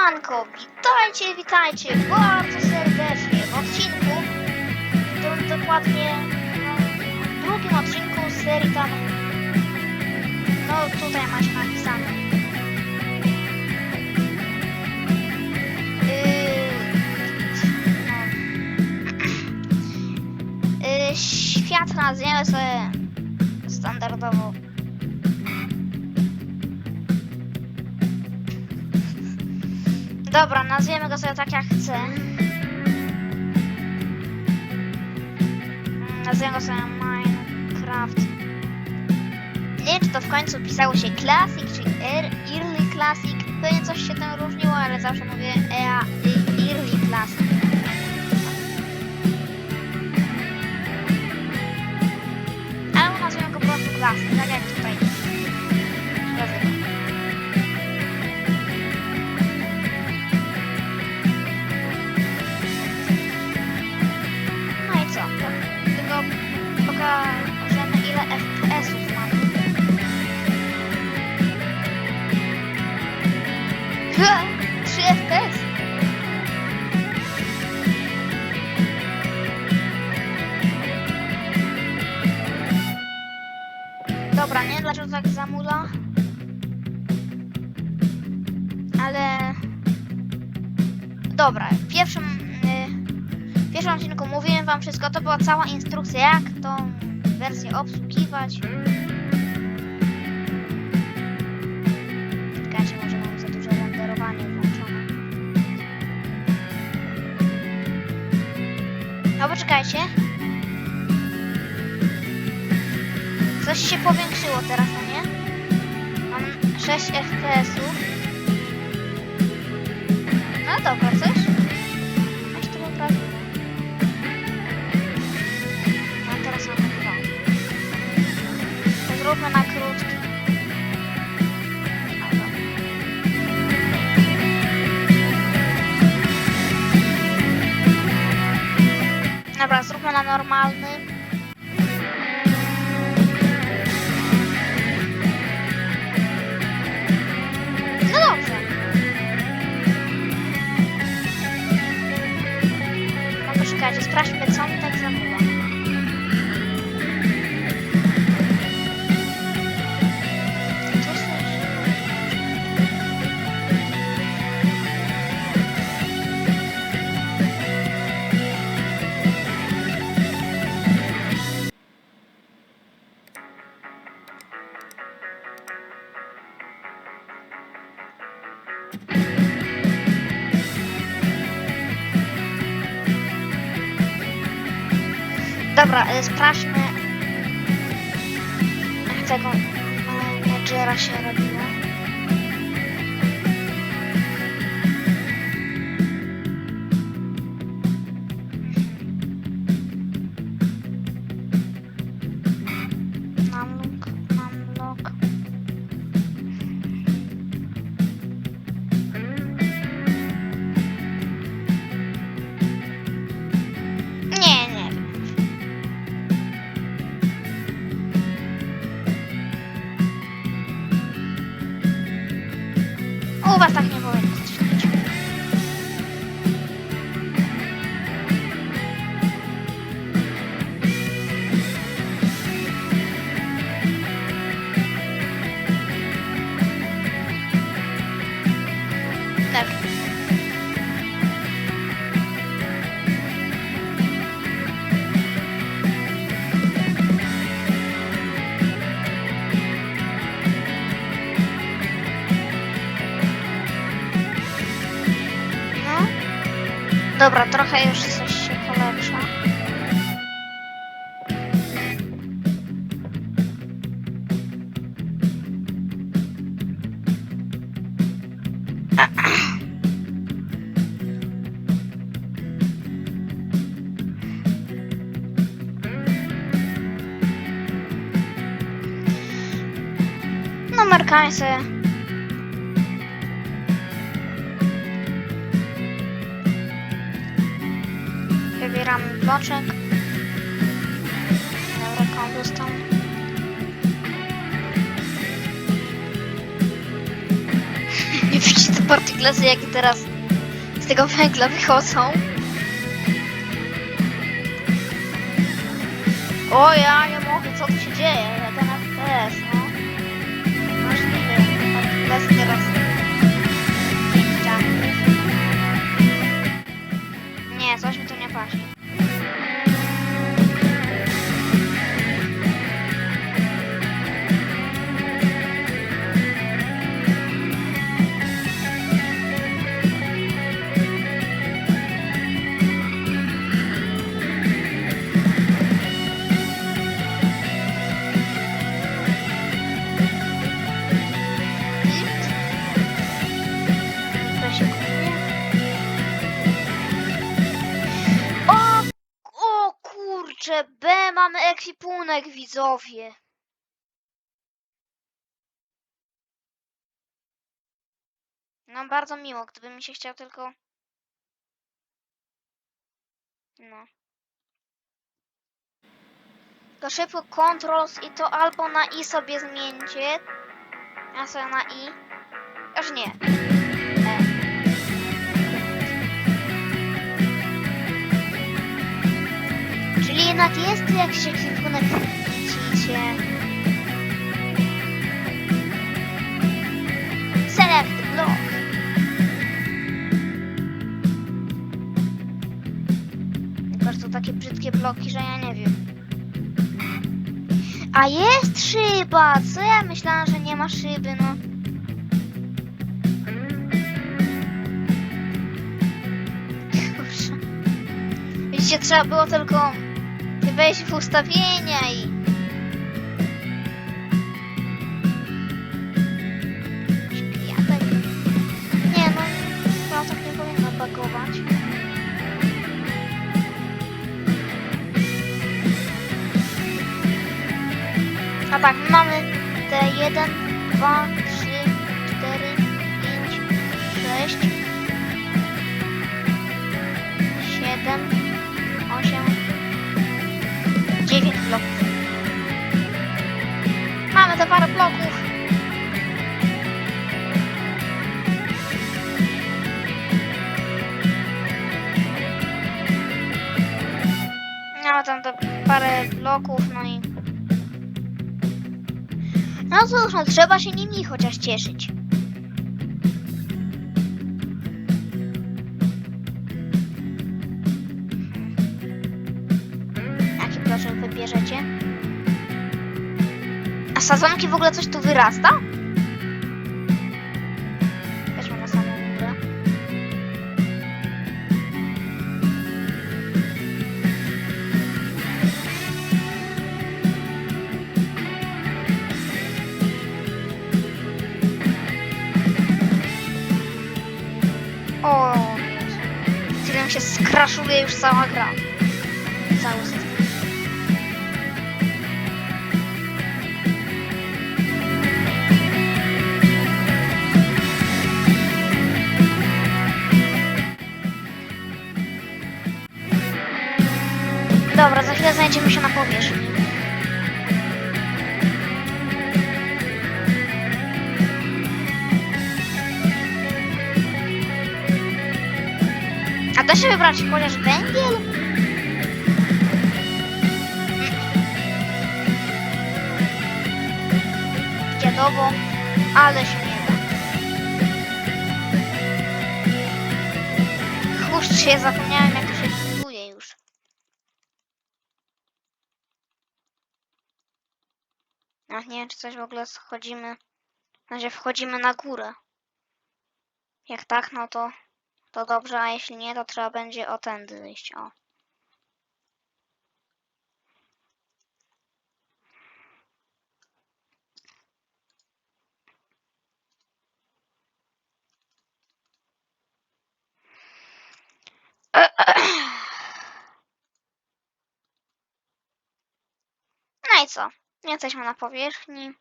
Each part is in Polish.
Siemanko, witajcie, witajcie bardzo serdecznie w odcinku, w którym dokładnie no, w drugim odcinku serii tam, no tutaj macie napisane. Yy, no. Yy, świat sobie standardowo Dobra, nazwiemy go sobie tak jak chcę. Mm, Nazwiemy go sobie Minecraft. Nie czy to w końcu pisało się Classic, czy er, Early Classic. Pewnie coś się tam różniło, ale zawsze mówię EA Early Classic. Ale nazwiemy go po prostu Classic, tak jak tutaj. Dobra, nie dlaczego tak zamula. Ale... Dobra, w pierwszym... y, w pierwszym odcinku mówiłem wam wszystko, to była cała instrukcja, jak tą wersję obsługiwać. Czekajcie, może mam za duże renderowanie włączone. No poczekajcie. Coś się powiększyło teraz, no nie? Mam 6 FPS-ów. No dobra, coś? Aż to poprawimy. A teraz mamy dwa. Zróbmy na krótki. Dobra, zróbmy na normalny. Sprawdźmy jak tego menedżera się robiło. bastante. Dobra, trochę już coś się polepsza. No, merkamy sobie. Wybieramy bloczek. Dobra, cobblestone. Nie widzicie to partyklesy, jakie teraz z tego węgla wychodzą. O ja nie mogę, co tu się dzieje? Ja ten FPS, no. Możliwe, partyklesy teraz. Nie, coś mi tu nie pasie. B mamy ekwipunek widzowie. No bardzo miło, gdyby mi się chciał tylko... No. To szybko controls i to albo na i sobie zmieńcie. Ja sobie na i. Aż nie. Jednak jest tu jakiś ekwipunek, widzicie. Select block. Tylko, takie brzydkie bloki, że ja nie wiem. A jest szyba! Co ja myślałam, że nie ma szyby, no. Trzeba było tylko wejść w ustawienia i... Kwiatek. Nie no, chyba tak nie powinno bagować. A tak, mamy te 1, 2, parę bloków. Mamy tam te parę bloków, no i... No cóż, no trzeba się nimi chociaż cieszyć. Sadzonki w ogóle coś tu wyrasta? Weźmy na samą górę. O, Jezu. Chwilę się skraszuje już cała gra. Cały system. Dobra, za chwilę znajdziemy się na powierzchni. A da się wybrać chociaż węgiel? Dziadowo, ale się nie da. Kurczę, zapomniałem jak to się buduje już. Nie wiem, czy coś w ogóle schodzimy. Na razie wchodzimy na górę. Jak tak, no to, to dobrze, a jeśli nie, to trzeba będzie o tędy wyjść. O. No i co? Jesteśmy na powierzchni.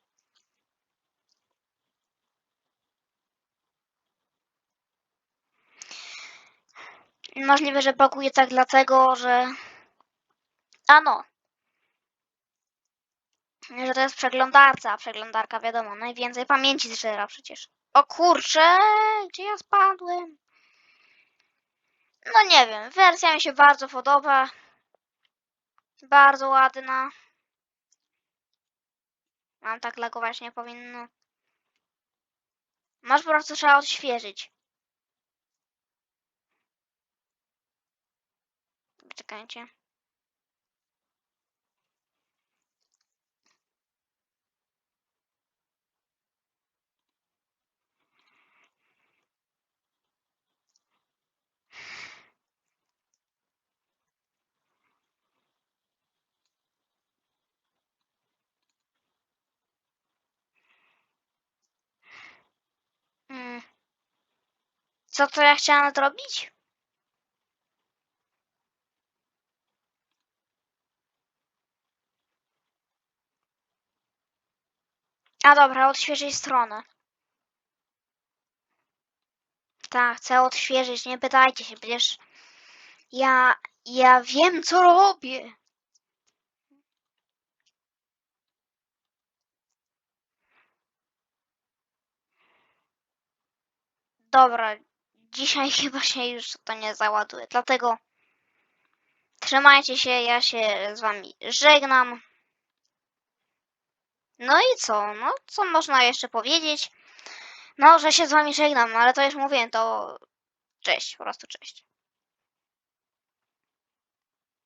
Możliwe, że blokuje tak dlatego, że... Ano. Że to jest przeglądarca, a przeglądarka wiadomo, najwięcej pamięci zżera przecież. O kurczę, gdzie ja spadłem? No nie wiem, wersja mi się bardzo podoba. Bardzo ładna. Mam tak lagować nie powinno. Masz po prostu trzeba odświeżyć. Czekajcie. Co to ja chciałam zrobić? A dobra, odświeżyć stronę. Tak, chcę odświeżyć, nie pytajcie się, przecież ja, ja wiem co robię. Dobra, dzisiaj chyba się już to nie załaduje, dlatego trzymajcie się, ja się z wami żegnam. No i co? No, co można jeszcze powiedzieć? No, że się z wami żegnam, ale to już mówiłem, to cześć, po prostu cześć.